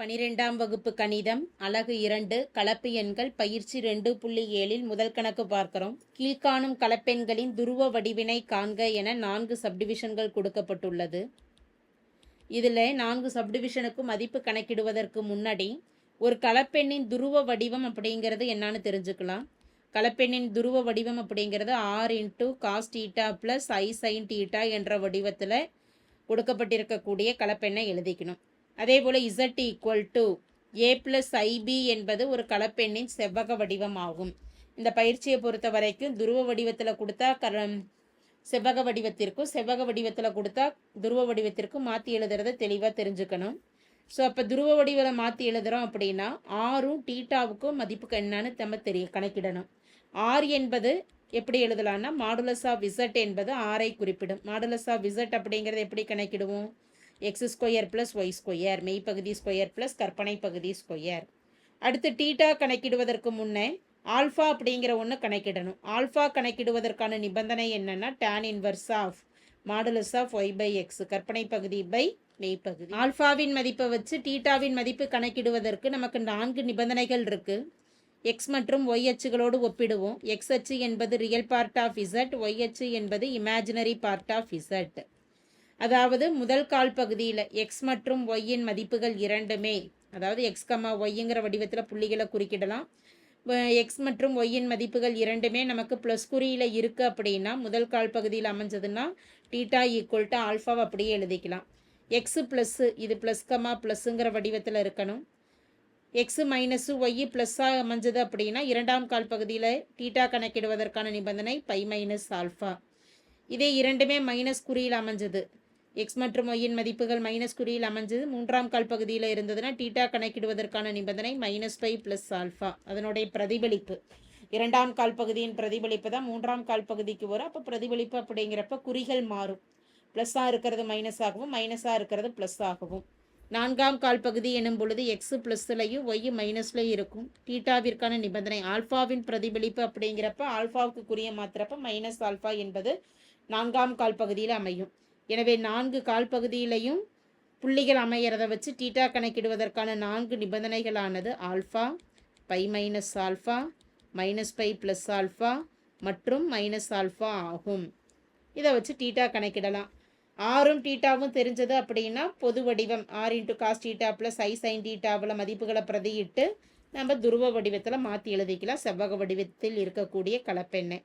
பனிரெண்டாம் வகுப்பு கணிதம் அலகு இரண்டு கலப்பு எண்கள் பயிற்சி ரெண்டு புள்ளி ஏழில் முதல் கணக்கு பார்க்கிறோம். கீழ்காணும் கலப்பெண்களின் துருவ வடிவினை காண்க என நான்கு சப்டிவிஷன்கள் கொடுக்கப்பட்டுள்ளது. இதில் நான்கு சப்டிவிஷனுக்கு மதிப்பு கணக்கிடுவதற்கு முன்னாடி ஒரு கலப்பெண்ணின் துருவ வடிவம் அப்படிங்கிறது என்னன்னு தெரிஞ்சுக்கலாம். கலப்பெண்ணின் துருவ வடிவம் அப்படிங்கிறது r into cos theta plus i sine theta என்ற வடிவத்தில் கொடுக்கப்பட்டிருக்கக்கூடிய கலப்பெண்ணை எழுதிக்கணும். அதே போல் z equal to a plus i b என்பது ஒரு கலப்பெண்ணின் செவ்வக வடிவம் ஆகும் இந்த பயிற்சியை பொறுத்த வரைக்கும் துருவ வடிவத்தில் கொடுத்தா கர செவ்வக வடிவத்திற்கும் செவ்வக வடிவத்தில் கொடுத்தா துருவ வடிவத்திற்கும் மாற்றி எழுதுறத தெளிவாக தெரிஞ்சுக்கணும். ஸோ அப்போ துருவ வடிவில் மாற்றி எழுதுகிறோம் அப்படின்னா ஆறும் டீட்டாவுக்கும் மதிப்புக்கு என்னன்னு நம்ம தெரிய கணக்கிடணும். ஆர் என்பது எப்படி எழுதலாம்னா மாடுலஸ் ஆஃப் விசட் என்பது ஆரை குறிப்பிடும். மாடுலஸ் ஆஃப் விசட் அப்படிங்கிறத எப்படி கணக்கிடுவோம்? X square plus y square மெய்ப்பகுதி square plus கற்பனை பகுதி ஸ்கொயர் அடுத்து டீட்டா கணக்கிடுவதற்கு முன்னே ஆல்ஃபா அப்படிங்கிற ஒன்று கணக்கிடணும். ஆல்ஃபா கணக்கிடுவதற்கான நிபந்தனை என்னென்னா tan inverse of modulus of y by x கற்பனை பகுதி பை மெய்ப்பகுதி ஆல்ஃபாவின் மதிப்பை வச்சு டீட்டாவின் மதிப்பு கணக்கிடுவதற்கு நமக்கு நான்கு நிபந்தனைகள் இருக்குது எக்ஸ் மற்றும் ஒய் அச்சுகளோடு ஒப்பிடுவோம். எக்ஸ் அச்சு என்பது real part of z y அச்சு என்பது இமேஜினரி பார்ட் ஆஃப் இசட் அதாவது முதல் கால் பகுதியில் எக்ஸ் மற்றும் ஒய்யின் மதிப்புகள் இரண்டுமே. அதாவது எக்ஸ் கம்மா ஒய்ங்கிற வடிவத்தில் புள்ளிகளை குறிக்கிடலாம். எக்ஸ் மற்றும் ஒய்யின் மதிப்புகள் இரண்டுமே நமக்கு ப்ளஸ் குறியில் இருக்குது அப்படின்னா முதல் கால் பகுதியில் அமைஞ்சதுன்னா டீட்டா ஈக்குவல் டு ஆல்ஃபாவை அப்படியே எழுதிக்கலாம். எக்ஸு ப்ளஸ்ஸு இது ப்ளஸ் கம்மா ப்ளஸ்ஸுங்கிற வடிவத்தில் இருக்கணும். எக்ஸு மைனஸு ஒய்யு ப்ளஸ்ஸாக அமைஞ்சது அப்படின்னா இரண்டாம் கால் பகுதியில் டீட்டா கணக்கிடுவதற்கான நிபந்தனை பை மைனஸ் ஆல்ஃபா இதே இரண்டுமே மைனஸ் குறியில் அமைஞ்சது. எக்ஸ் மற்றும் ஒய்யின் மதிப்புகள் மைனஸ் குறியில் அமைஞ்சது. மூன்றாம் கால் பகுதியில் இருந்ததுன்னா டீட்டா கணக்கிடுவதற்கான நிபந்தனை மைனஸ் ஃபைவ் ப்ளஸ் ஆல்ஃபா அதனுடைய பிரதிபலிப்பு. இரண்டாம் கால் பகுதியின் பிரதிபலிப்பு தான் மூன்றாம் கால் பகுதிக்கு வரும். அப்போ பிரதிபலிப்பு அப்படிங்கிறப்ப குறிகள் மாறும். ப்ளஸ்ஸாக இருக்கிறது மைனஸ் ஆகவும் மைனஸாக இருக்கிறது ப்ளஸ் ஆகவும். நான்காம் கால் பகுதி எனும் பொழுது எக்ஸு ப்ளஸ்லையும் ஒய் மைனஸ்லையும் இருக்கும். டீட்டாவிற்கான நிபந்தனை ஆல்ஃபாவின் பிரதிபலிப்பு அப்படிங்கிறப்ப ஆல்ஃபாவுக்கு குறிய மாத்திரப்ப மைனஸ் ஆல்ஃபா என்பது நான்காம் கால் பகுதியில் அமையும். எனவே நான்கு கால் பகுதியிலையும் புள்ளிகள் அமையிறத வச்சு டீட்டா கணக்கிடுவதற்கான நான்கு நிபந்தனைகளானது alpha pi minus alpha minus pi plus alpha மற்றும் மைனஸ் ஆல்ஃபா ஆகும். இதை வச்சு டீட்டா கணக்கிடலாம். ஆறும் டீட்டாவும் தெரிஞ்சது அப்படின்னா பொது வடிவம் r into cos theta plus i sine டீட்டாவில் மதிப்புகளை பிரதியிட்டு நம்ம துருவ வடிவத்தில் மாற்றி எழுதிக்கலாம். செவ்வக வடிவத்தில் இருக்கக்கூடிய கலப்பெண்ணெய்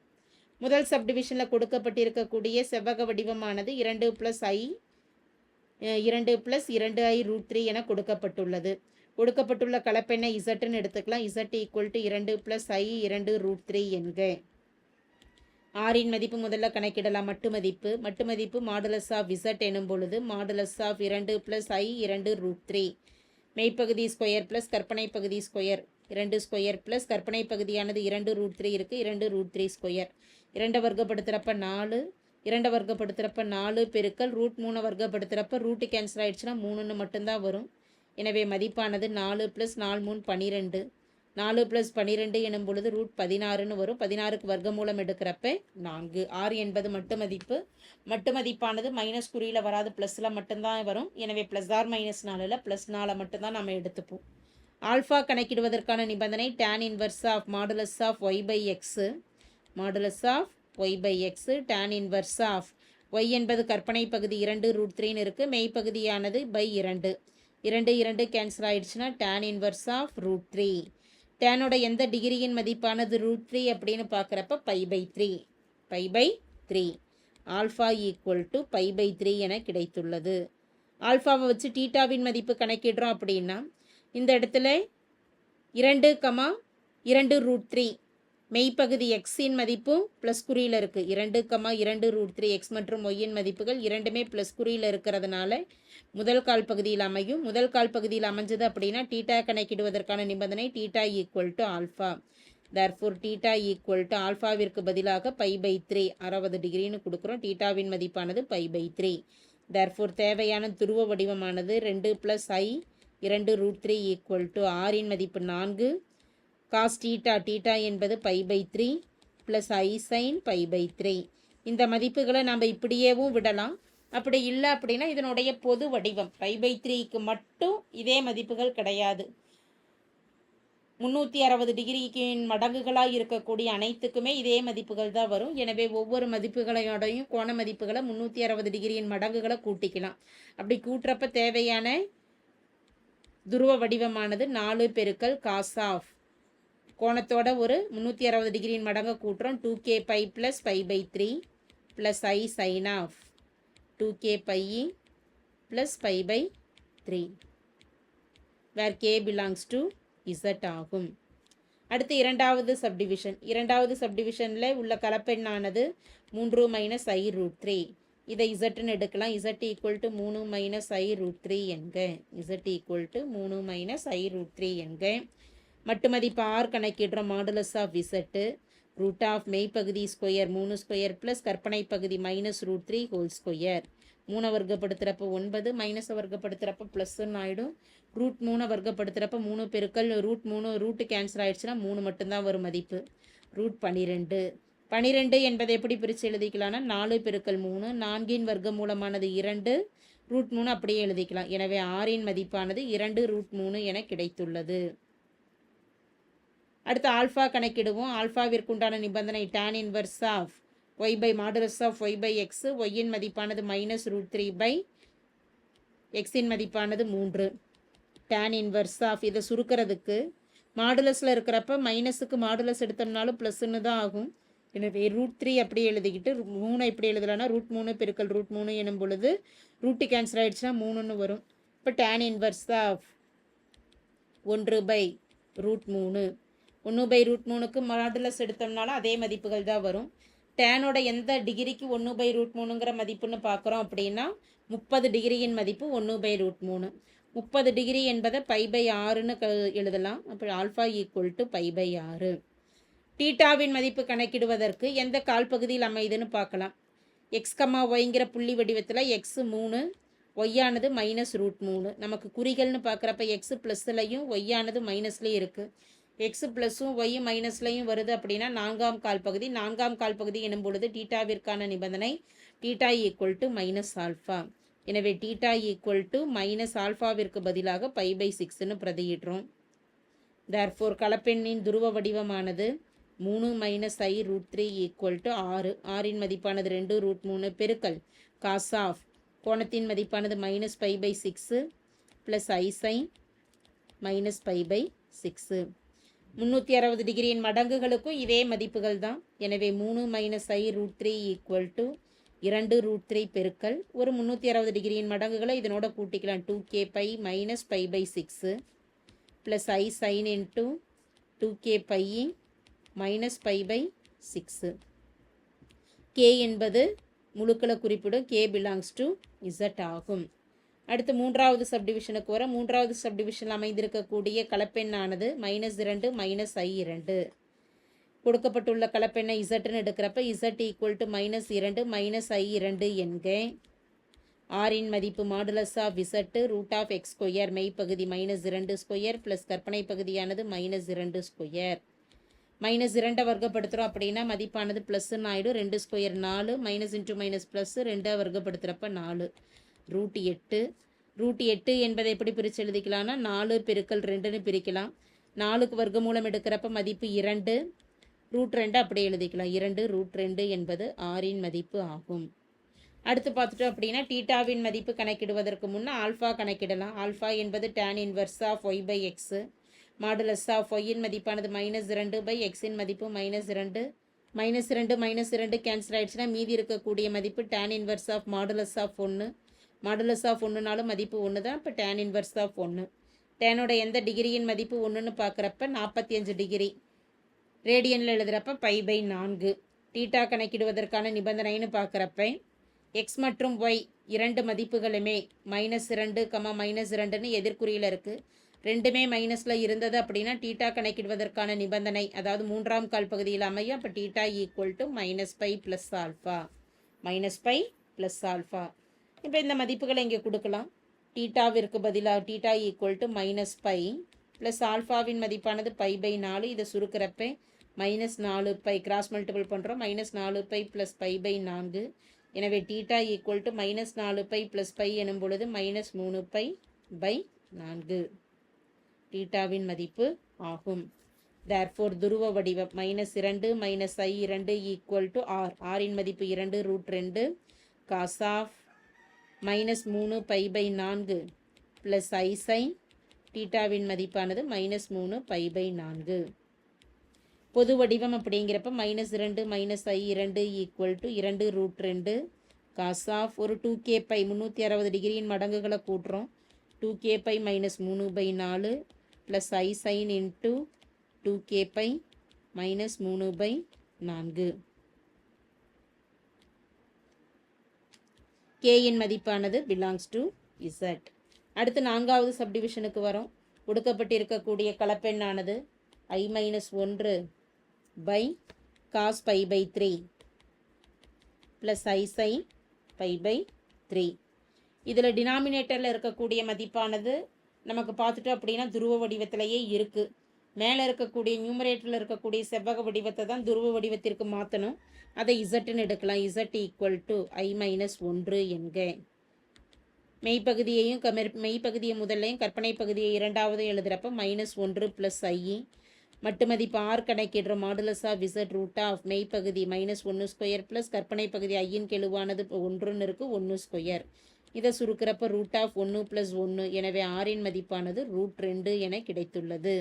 முதல் சப்டிவிஷனில் கொடுக்கப்பட்டிருக்கக்கூடிய செவ்வக வடிவமானது இரண்டு ப்ளஸ் ஐ இரண்டு ப்ளஸ் இரண்டு ஐ ரூட் த்ரீ என கொடுக்கப்பட்டுள்ளது. கொடுக்கப்பட்டுள்ள கலப்பெண்ணை இசட்டுன்னு எடுத்துக்கலாம். இசட் ஈக்குவல் டு இரண்டு ப்ளஸ் ஐ இரண்டு ரூட் த்ரீ என்க. ஆரின் மதிப்பு முதல்ல கணக்கிடலாம். மட்டு மதிப்பு. மட்டு மதிப்பு மாடுலஸ் ஆஃப் இசட் எனும் பொழுது மாடுலஸ் ஆஃப் இரண்டு ப்ளஸ் ஐ இரண்டு ரூட் த்ரீ மெய்ப்பகுதி ஸ்கொயர் ப்ளஸ் கற்பனை பகுதி ஸ்கொயர் இரண்டு ஸ்கொயர் ப்ளஸ் கற்பனை பகுதியானது இரண்டு ரூட் த்ரீ இருக்குது இரண்டு ரூட் த்ரீ ஸ்கொயர் இரண்டை வர்க்கப்படுத்துகிறப்ப நாலு இரண்டை வர்க்கப்படுத்துகிறப்ப நாலு பெருக்கல் ரூட் மூணை வர்க்கப்படுத்துகிறப்ப ரூட்டு கேன்சல் ஆகிடுச்சுன்னா மூணுன்னு மட்டும்தான் வரும். எனவே மதிப்பானது நாலு ப்ளஸ் நாலு மூணு பன்னிரெண்டு நாலு ப்ளஸ் பன்னிரெண்டு எனும் பொழுது ரூட் பதினாறுன்னு வரும். பதினாறுக்கு வர்க்கமூலம் எடுக்கிறப்ப நான்கு. ஆறு என்பது மட்டு மதிப்பு. மட்டு மதிப்பானது மைனஸ் குறியில் வராது. ப்ளஸில் மட்டும்தான் வரும். எனவே ப்ளஸ் ஆர் மைனஸ் நாலில் ப்ளஸ் நாலை மட்டும்தான் நம்ம எடுத்துப்போம். ஆல்ஃபா கணக்கிடுவதற்கான நிபந்தனை tan inverse of modulus of y by x modulus of y by x tan inverse of y என்பது கற்பனை பகுதி இரண்டு ரூட் த்ரீன்னு இருக்குது மெய்ப்பகுதியானது பை இரண்டு. இரண்டு இரண்டு கேன்சல் ஆயிடுச்சுன்னா tan inverse of root three டேனோட எந்த டிகிரியின் மதிப்பானது ரூட் த்ரீ அப்படின்னு பார்க்குறப்ப pi by three pi by three alpha equal to pi by three என கிடைத்துள்ளது. ஆல்ஃபாவை வச்சு டீட்டாவின் மதிப்பு கணக்கிடுறோம் அப்படின்னா இந்த இடத்துல இரண்டு கமா இரண்டு ரூட் த்ரீ மெய்ப்பகுதி எக்ஸின் மதிப்பும் ப்ளஸ் குறியில் இருக்குது இரண்டு கமா இரண்டு ரூட் த்ரீ எக்ஸ் மற்றும் ஒய்யின் மதிப்புகள் இரண்டுமே ப்ளஸ் குறியில் இருக்கிறதுனால முதல் கால் பகுதியில் அமையும். முதல் கால் பகுதியில் அமைஞ்சது அப்படின்னா டீட்டா கணக்கிடுவதற்கான நிபந்தனை theta equal to alpha therefore theta equal to ஆல்ஃபாவிற்கு பதிலாக பை பை த்ரீ அறுபது டிகிரின்னு கொடுக்குறோம். டீட்டாவின் மதிப்பானது பை பை த்ரீ தர்ஃபோர் தேவையான துருவ வடிவமானது ரெண்டு ப்ளஸ் ஐ இரண்டு ரூட் த்ரீ ஈக்குவல் டு ஆரின் மதிப்பு நான்கு காஸ் டீட்டா டீட்டா என்பது pi by three plus i sine pi by three இந்த மதிப்புகளை நம்ம இப்படியேவும் விடலாம். அப்படி இல்லை அப்படின்னா இதனுடைய பொது வடிவம். பை பை த்ரீக்கு மட்டும் இதே மதிப்புகள் கிடையாது. முந்நூற்றி அறுபது டிகிரிக்கு மடங்குகளாக இருக்கக்கூடிய அனைத்துக்குமே இதே மதிப்புகள் தான் வரும். எனவே ஒவ்வொரு மதிப்புகளையோடையும் கோண மதிப்புகளை முந்நூற்றி அறுபது டிகிரியின் மடங்குகளை கூட்டிக்கலாம். அப்படி கூட்டுறப்ப தேவையான துருவ வடிவமானது நாலு பெருக்கல் காஸ் ஆஃப் கோணத்தோட ஒரு முந்நூற்றி அறுபது டிகிரியின் மடங்கை கூட்டுறோம். Two k pi plus pi by three plus i sine of two k pi plus pi by three where k belongs to z ஆகும். அடுத்து இரண்டாவது சப்டிவிஷன் இரண்டாவது சப்டிவிஷனில் உள்ள கலப்பெண்ணானது மூன்று மைனஸ் ஐ ரூட் த்ரீ இதை இசட்டுன்னு எடுக்கலாம். இசட் ஈக்குவல் டு மூணு மைனஸ் ஐ ரூட் த்ரீ என்க. இசட் ஈக்குவல் டு மூணு மைனஸ் ஐ ரூட் த்ரீ என்க. மட்டு மதிப்பு ஆர் கணக்கிடுறோம் மாடுலஸ் ஆஃப் விசட்டு ரூட் ஆஃப் மெய்ப்பகுதி ஸ்கொயர் மூணு ஸ்கொயர் ப்ளஸ் கற்பனை பகுதி minus root three whole square மூணை வர்க்கப்படுத்துகிறப்ப ஒன்பது மைனஸை வர்க்கப்படுத்துகிறப்ப ப்ளஸ்ன்னு ஆகிடும் ரூட் மூணை வர்க்கப்படுத்துகிறப்ப மூணு பெருக்கல் ரூட் மூணு ரூட்டு கேன்சல் ஆயிடுச்சுன்னா மூணு மட்டும்தான் வரும் மதிப்பு. ரூட் பன்னிரெண்டு பன்னிரெண்டு என்பதை எப்படி பிரித்து எழுதிக்கலாம்னா நாலு பெருக்கல் மூணு நான்கின் வர்க்க மூலமானது இரண்டு ரூட் மூணு அப்படியே எழுதிக்கலாம். எனவே ஆறின் மதிப்பானது இரண்டு ரூட் மூணு என கிடைத்துள்ளது. அடுத்து ஆல்ஃபா கணக்கிடுவோம். ஆல்ஃபாவிற்கு உண்டான நிபந்தனை tan inverse of y by modulus of y by x ஒய்யின் மதிப்பானது மைனஸ் ரூட் த்ரீ பை எக்ஸின் மதிப்பானது மூன்று. டேன் இன்வர்ஸ் ஆஃப் இதை சுருக்கிறதுக்கு மாடுலஸில் இருக்கிறப்ப மைனஸுக்கு மாடுலஸ் எடுத்தோம்னாலும் ப்ளஸ்ன்னு தான் ஆகும். எனவே ரூட் த்ரீ அப்படி எழுதிக்கிட்டு மூணு எப்படி எழுதலாம்னா ரூட் மூணு பெருக்கல் ரூட் மூணு எனும் பொழுது ரூட்டு கேன்சல் ஆகிடுச்சுன்னா மூணுன்னு வரும். இப்போ டேன் இன்வர்ஸ் ஆஃப் ஒன்று பை ரூட் மூணு. ஒன்று பை ரூட் மூணுக்கு மாடுலஸ் எடுத்தோம்னாலும் அதே மதிப்புகள் தான் வரும். டேனோட எந்த டிகிரிக்கு ஒன்று பை ரூட் மூணுங்கிற மதிப்புன்னு பார்க்குறோம் அப்படின்னா முப்பது டிகிரியின் மதிப்பு ஒன்று பை ரூட் மூணு. முப்பது டிகிரி என்பதை பை பை ஆறுன்னு க எழுதலாம். அப்போ alpha equal to pi by ஆறு. டீட்டாவின் மதிப்பு கணக்கிடுவதற்கு எந்த கால் பகுதியில் அமையுதுன்னு பார்க்கலாம். எக்ஸ் கம்மா ஒய்ங்கிற புள்ளி வடிவத்தில் எக்ஸு மூணு ஒய்யானது மைனஸ் ரூட் மூணு. நமக்கு குறிகள்னு பார்க்குறப்ப எக்ஸு ப்ளஸ்லையும் ஒய்யானது மைனஸ்லேயும் இருக்குது எக்ஸ் ப்ளஸும் ஒய் மைனஸ்லையும் வருது அப்படின்னா நான்காம் கால் பகுதி. நான்காம் கால் பகுதி எனும் பொழுது டீட்டாவிற்கான நிபந்தனை theta equal to minus alpha எனவே டீட்டா ஈக்குவல் டு மைனஸ் ஆல்ஃபாவிற்கு பதிலாக பை பை சிக்ஸ்னு பிரதியிடுறோம். தேர்ஃபோர் கலப்பெண்ணின் துருவ வடிவமானது மூணு minus i root three equal to ஆறு. ஆறின் மதிப்பானது ரெண்டு ரூட் மூணு பெருக்கல். காஸ் ஆஃப் கோணத்தின் மதிப்பானது minus pi by six plus i sine minus pi by six முந்நூற்றி அறுபது டிகிரியின் மடங்குகளுக்கும் இதே மதிப்புகள் தான் எனவே மூணு minus i root three equal to இரண்டு ரூட் த்ரீ பெருக்கல். ஒரு முந்நூற்றி அறுபது டிகிரியின் மடங்குகளை இதனோட கூட்டிக்கலாம். Two k pi minus pi by six plus i sine into two k pi minus pi by six k என்பது முழுக்களை குறிப்பிடும். கே பிலாங்ஸ் டு இசட் ஆகும். அடுத்து மூன்றாவது சப்டிவிஷனுக்கு வர மூன்றாவது சப்டிவிஷனில் அமைந்திருக்கக்கூடிய கலப்பெண்ணானது மைனஸ் இரண்டு மைனஸ் ஐ இரண்டு. கொடுக்கப்பட்டுள்ள கலப்பெண்ணை இசட்டுன்னு எடுக்கிறப்ப இசட் ஈக்குவல் டு மைனஸ் இரண்டு மைனஸ் ஐ இரண்டு என்க. ஆரின் மதிப்பு modulus of z root of x square மெய்ப்பகுதி minus இரண்டு ஸ்கொயர் ப்ளஸ் கற்பனை பகுதியானது மைனஸ் இரண்டு ஸ்கொயர் மைனஸ் இரண்டை வர்க்கப்படுத்துகிறோம் அப்படின்னா மதிப்பானது ப்ளஸ்ன்னு ஆகிடும் ரெண்டு ஸ்கொயர் நாலு மைனஸ் இன்ட்டு மைனஸ் ப்ளஸ் ரெண்டை வர்க்கப்படுத்துகிறப்ப நாலு. ரூட் எட்டு. ரூட் எட்டு என்பதை எப்படி பிரித்து எழுதிக்கலாம்னா நாலு பெருக்கல் ரெண்டுன்னு பிரிக்கலாம். நாலுக்கு வர்க்க மூலம் எடுக்கிறப்ப மதிப்பு இரண்டு. ரூட் ரெண்டு அப்படியே எழுதிக்கலாம். இரண்டு ரூட் ரெண்டு என்பது ஆறின் மதிப்பு ஆகும். அடுத்து பார்த்துட்டோம் அப்படின்னா டீட்டாவின் மதிப்பு கணக்கிடுவதற்கு முன்னே ஆல்ஃபா கணக்கிடலாம். ஆல்ஃபா என்பது tan inverse of y by x modulus of ஒய்யின் மதிப்பானது மைனஸ் இரண்டு பை எக்ஸின் மதிப்பு மைனஸ் இரண்டு. மைனஸ் ரெண்டு மைனஸ் இரண்டு கேன்சல் ஆயிடுச்சுன்னா மீதி இருக்கக்கூடிய மதிப்பு tan inverse of modulus of ஒன்று மாடுலஸ் ஆஃப் ஒன்றுனாலும் மதிப்பு ஒன்று தான் இப்போ டேன் இன்வர்ஸ் ஆஃப் ஒன்று டேனோட எந்த டிகிரியின் மதிப்பு ஒன்றுன்னு பார்க்குறப்ப நாற்பத்தி அஞ்சு டிகிரி ரேடியனில் எழுதுகிறப்ப பை பை நான்கு. டீட்டா கணக்கிடுவதற்கான நிபந்தனைன்னு பார்க்குறப்ப எக்ஸ் மற்றும் ஒய் இரண்டு மதிப்புகளுமே மைனஸ் இரண்டு கமா மைனஸ் இரண்டுன்னு எதிர்குறியில் இருக்குது ரெண்டுமே மைனஸில் இருந்தது அப்படின்னா டீட்டா கணக்கிடுவதற்கான நிபந்தனை அதாவது மூன்றாம் கால் பகுதியில் அமையும். அப்போ theta equal to minus pi plus alpha minus pi plus alpha இப்போ இந்த மதிப்புகளை இங்கே கொடுக்கலாம். டீட்டாவிற்கு பதிலாக theta equal to minus pi plus ஆல்ஃபாவின் மதிப்பானது பை பை நாலு. இதை சுருக்கிறப்ப மைனஸ் நாலு பை கிராஸ் மல்டிபிள் பண்ணுறோம் மைனஸ் நாலு பை ப்ளஸ் பை பை நான்கு. எனவே டீட்டா ஈக்குவல் டு மைனஸ் நாலு பை ப்ளஸ் பை எனும் பொழுது மைனஸ் மூணு பை பை நான்கு. டீட்டாவின் மதிப்பு ஆகும். தேர்ஃபோர் துருவ வடிவம் மைனஸ் இரண்டு மைனஸ் ஐ இரண்டு ஈக்குவல் டு ஆர் ஆரின் மதிப்பு இரண்டு ரூட் ரெண்டு. காஸ் ஆஃப் மைனஸ் மூணு பை பை நான்கு ப்ளஸ் ஐ சைன் டீட்டாவின் மதிப்பானது மைனஸ் மூணு பை பை நான்கு. பொது வடிவம் அப்படிங்கிறப்ப மைனஸ் இரண்டு மைனஸ் ஐ இரண்டு ஈக்குவல் டு இரண்டு ரூட் ரெண்டு காஸ் ஆஃப் ஒரு டூ கே பை முந்நூற்றி அறுபது டிகிரியின் மடங்குகளை கூட்டுறோம். டூ கே பை மைனஸ் மூணு பை நாலு plus i sine into two k pi minus மூணு பை நான்கு. கேயின் மதிப்பானது பிலாங்ஸ் டு இசட் அடுத்து நான்காவது சப்டிவிஷனுக்கு வரோம். கொடுக்கப்பட்டிருக்கக்கூடிய கலப்பெண்ணானது ஐ மைனஸ் ஒன்று by cos pi by three plus i sine pi by three இதில் டினாமினேட்டரில் இருக்கக்கூடிய மதிப்பானது நமக்கு பார்த்துட்டோம் அப்படின்னா துருவ வடிவத்திலேயே இருக்குது மேலே இருக்கக்கூடிய நியூமரேட்டரில் இருக்கக்கூடிய செவ்வக வடிவத்தை தான் துருவ வடிவத்திற்கு மாற்றணும் அதை இசட்டுன்னு எடுக்கலாம். Z equal to I minus ஒன்று என்க. மெய்ப்பகுதியையும் கமெர் மெய்ப்பகுதியை முதல்லையும் கற்பனை பகுதியை இரண்டாவது எழுதுகிறப்ப மைனஸ் ஒன்று ப்ளஸ் ஐ மட்டுமதிப்பு ஆர் கணக்கிடுற மாடுலஸ் ஆஃப் விசட் ரூட் ஆஃப் மெய்ப்பகுதி மைனஸ் ஒன்று ஸ்கொயர் ப்ளஸ் கற்பனை பகுதி ஐயின் கெழுவானது இப்போ ஒன்றுன்னு இருக்குது ஒன்று ஸ்கொயர் இதை சுருக்கிறப்ப ரூட் ஆஃப் ஒன்று ப்ளஸ் ஒன்று எனவே ஆரின் மதிப்பானது ரூட் ரெண்டு என கிடைத்துள்ளது.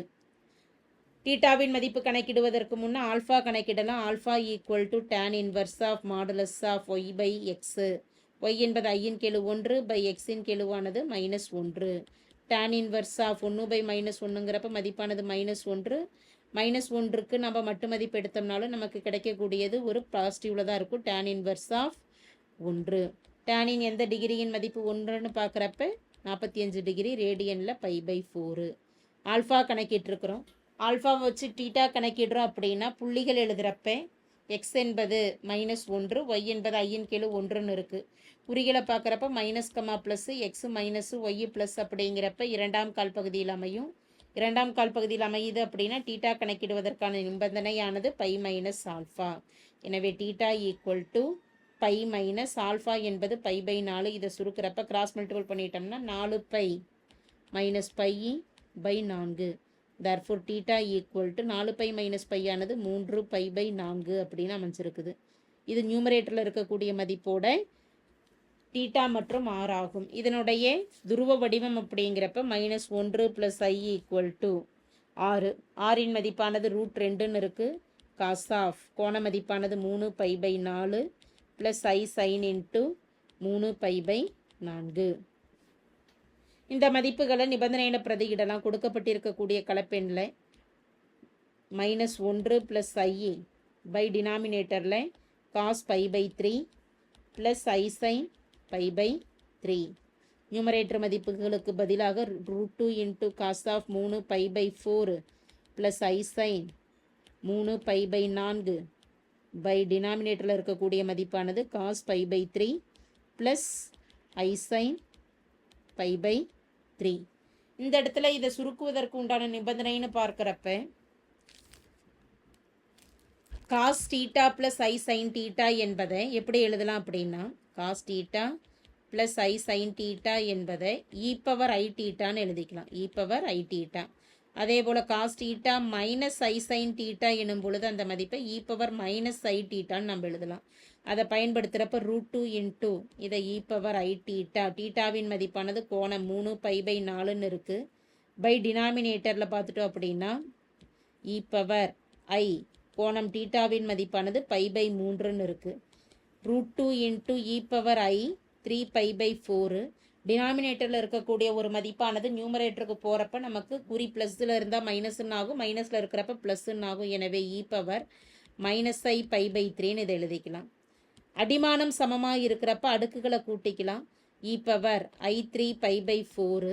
டீட்டாவின் மதிப்பு கணக்கிடுவதற்கு முன்னே ஆல்ஃபா கணக்கிடலாம். Alpha equal to tan inverse of modulus of y by x y என்பது ஐயின் கெழு ஒன்று பை எக்ஸின் கெழுவானது மைனஸ் ஒன்று. டேன் இன்வர்ஸ் ஆஃப் ஒன்று பை மைனஸ் ஒன்றுங்கிறப்ப மதிப்பானது மைனஸ் ஒன்று. மைனஸ் ஒன்றுக்கு நம்ம மட்டு மதிப்பு எடுத்தோம்னாலும் நமக்கு கிடைக்கக்கூடியது ஒரு பாசிட்டிவில் தான் இருக்கும். டேன் இன்வர்ஸ் ஆஃப் ஒன்று. டேனின் எந்த டிகிரியின் மதிப்பு ஒன்றுன்னு பார்க்குறப்ப நாற்பத்தி அஞ்சு டிகிரி ரேடியனில் பை பை ஃபோரு ஆல்ஃபா கணக்கிட்டுருக்குறோம். ஆல்ஃபாவை வச்சு டீட்டா கணக்கிடுறோம் அப்படின்னா புள்ளிகள் எழுதுகிறப்ப எக்ஸ் என்பது மைனஸ் ஒன்று ஒய் என்பது ஐயின் கீழே ஒன்றுன்னு இருக்குது குறிகளை பார்க்குறப்ப minus comma plus x minus y plus அப்படிங்கிறப்ப இரண்டாம் கால் பகுதியில் அமையும். இரண்டாம் கால் பகுதியில் அமையுது அப்படின்னா டீட்டா கணக்கிடுவதற்கான நிபந்தனையானது பை மைனஸ் ஆல்ஃபா எனவே theta equal to pi minus alpha என்பது பை பை நாலு. இதை சுருக்கிறப்ப கிராஸ் மல்டிபிள் பண்ணிட்டோம்னா நாலு பை மைனஸ் பை பை நான்கு. தர்ஃபோர் டீட்டா ஈக்குவல் டு நாலு பை மைனஸ் பையானது மூன்று பை பை நான்கு அப்படின்னு அமைஞ்சிருக்குது. இது நியூமரேட்டரில் இருக்கக்கூடிய மதிப்போட டீட்டா மற்றும் ஆர் ஆகும். இதனுடைய துருவ வடிவம் அப்படிங்கிறப்ப மைனஸ் ஒன்று ப்ளஸ் ஐ ஈக்குவல் டு ஆறு ஆறின் மதிப்பானது ரூட் ரெண்டுன்னு இருக்குது காஸ் ஆஃப் கோண மதிப்பானது மூணு பை பை நாலு ப்ளஸ் ஐ சைன் இன்ட்டு மூணு பை பை நான்கு. இந்த மதிப்புகளை நிபந்தனையின பிரதியிடலாம் கொடுக்கப்பட்டிருக்கக்கூடிய கலப்பெண்ணில் மைனஸ் ஒன்று ப்ளஸ் ஐ பை டினாமினேட்டரில் cos pi pi three plus i sine pi pi three numerator மதிப்புகளுக்கு பதிலாக root two into cos of மூணு pi pi four plus i sine மூணு பை பை நான்கு பை டினாமினேட்டரில் இருக்கக்கூடிய மதிப்பானது cos pi pi three plus i sine pi pi three இந்த இடத்துல இதை சுருக்குவதற்கு உண்டான நிபந்தனைன்னு பார்க்குறப்ப cos theta plus i sine theta என்பதை எப்படி எழுதலாம் அப்படின்னா cos theta plus i sine theta என்பதை இ பவர் ஐ டீட்டான்னு எழுதிக்கலாம். இ பவர் ஐ டீட்டா அதே போல் cos theta minus i sine theta எனும் பொழுது அந்த மதிப்பை இ பவர் மைனஸ் ஐ டீட்டான்னு நம்ம எழுதலாம். அதை பயன்படுத்துகிறப்ப ரூட் டூ இன்டூ இதை இ பவர் ஐ டீட்டா டீட்டாவின் மதிப்பானது கோணம் மூணு பை பை நாலுன்னு இருக்குது பை டினாமினேட்டரில் பார்த்துட்டோம் அப்படின்னா இ பவர் ஐ கோணம் டீட்டாவின் மதிப்பானது பை பை மூன்றுன்னு இருக்குது root two into e power i three pi pi four டினாமினேட்டரில் இருக்கக்கூடிய ஒரு மதிப்பானது நியூமரேட்டருக்கு போகிறப்ப நமக்கு குறி ப்ளஸ்ஸில் இருந்தால் மைனஸ்ன்னு ஆகும். மைனஸில் இருக்கிறப்ப ப்ளஸ்ன்னு ஆகும். எனவே e power minus i pi pi த்ரீன்னு இதை எழுதிக்கலாம். அடிமானம் சமமாக இருக்கிறப்ப அடுக்குகளை கூட்டிக்கலாம். E power i three pi pi four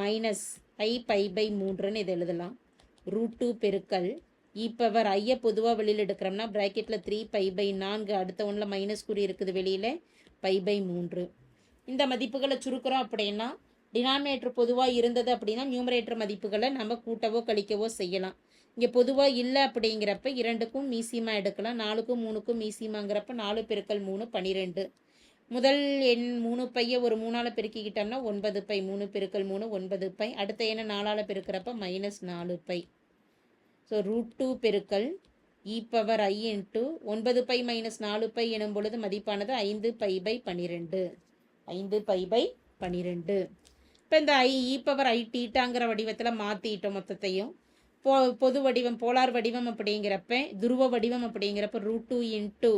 minus i pi pi மூன்றுன்னு இதை எழுதலாம். ரூட் டூ பெருக்கல் e இ பவர் ஐயை பொதுவாக வெளியில் எடுக்கிறோம்னா ப்ராக்கெட்டில் த்ரீ பை பை நான்கு அடுத்த ஒன்றில் மைனஸ் குறி இருக்குது வெளியில் பை பை மூன்று. இந்த மதிப்புகளை சுருக்கிறோம் அப்படின்னா டினாமினேட்டர் பொதுவாக இருந்தது அப்படின்னா நியூமரேட்டர் மதிப்புகளை நம்ம கூட்டவோ கழிக்கவோ செய்யலாம். இங்கே பொதுவாக இல்லை அப்படிங்கிறப்ப இரண்டுக்கும் மீசிமா எடுக்கலாம். நாலுக்கும் மூணுக்கும் மீசிமாங்கிறப்ப நாலு பெருக்கல் மூணு பன்னிரெண்டு முதல் எண் மூணு பையை ஒரு மூணால் பெருக்கிக்கிட்டோம்னா ஒன்பது பை மூணு பெருக்கல் மூணு ஒன்பது பை. அடுத்த எண்ணை நாலால் பெருக்கிறப்ப மைனஸ் நாலு பை. ஸோ ரூட் டூ பெருக்கல் இ பவர் ஐ இன்ட்டு ஒன்பது பை மைனஸ் நாலு பை எனும் பொழுது மதிப்பானது ஐந்து பை பை பன்னிரெண்டு ஐந்து பை பை பன்னிரெண்டு இப்போ இந்த ஐ இ பவர் ஐ டீட்டாங்கிற வடிவத்தில் மாற்றிட்டோம் மொத்தத்தையும். போ பொது வடிவம் போலார் வடிவம் அப்படிங்கிறப்ப துருவ வடிவம் அப்படிங்கிறப்ப ரூட் டூ இன்ட்டு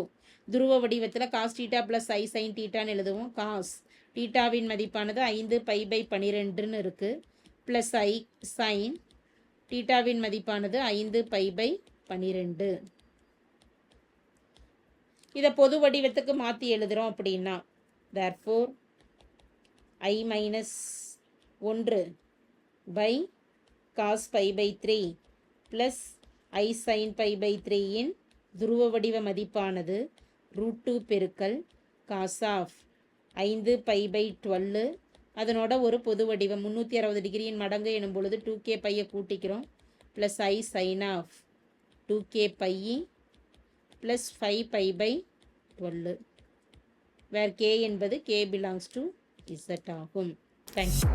துருவ வடிவத்தில் cos theta plus i sine டீட்டான்னு எழுதுவோம். காஸ் டீட்டாவின் மதிப்பானது ஐந்து பை பை பன்னிரெண்டுன்னு இருக்குது ப்ளஸ் ஐ சைன் டீட்டாவின் மதிப்பானது ஐந்து பை பை பன்னிரெண்டு இதை பொது வடிவத்துக்கு மாற்றி எழுதுகிறோம் அப்படின்னா தேர்ஃபோர் ஐ மைனஸ் ஒன்று pi cos pi pi three plus i sine pi pi த்ரீயின் துருவ வடிவ மதிப்பானது ரூட் டூ பெருக்கல் காஸ் ஆஃப் ஐந்து பை பை டுவெல்லு அதனோட ஒரு பொது வடிவம் முந்நூற்றி அறுபது டிகிரியின் மடங்கு எனும் பொழுது டூ கே பையை கூட்டிக்கிறோம். Plus i sine of two k pi plus five pi pi twelve where k என்பது கே பிலாங்ஸ் டு இசட் ஆகும். Thank you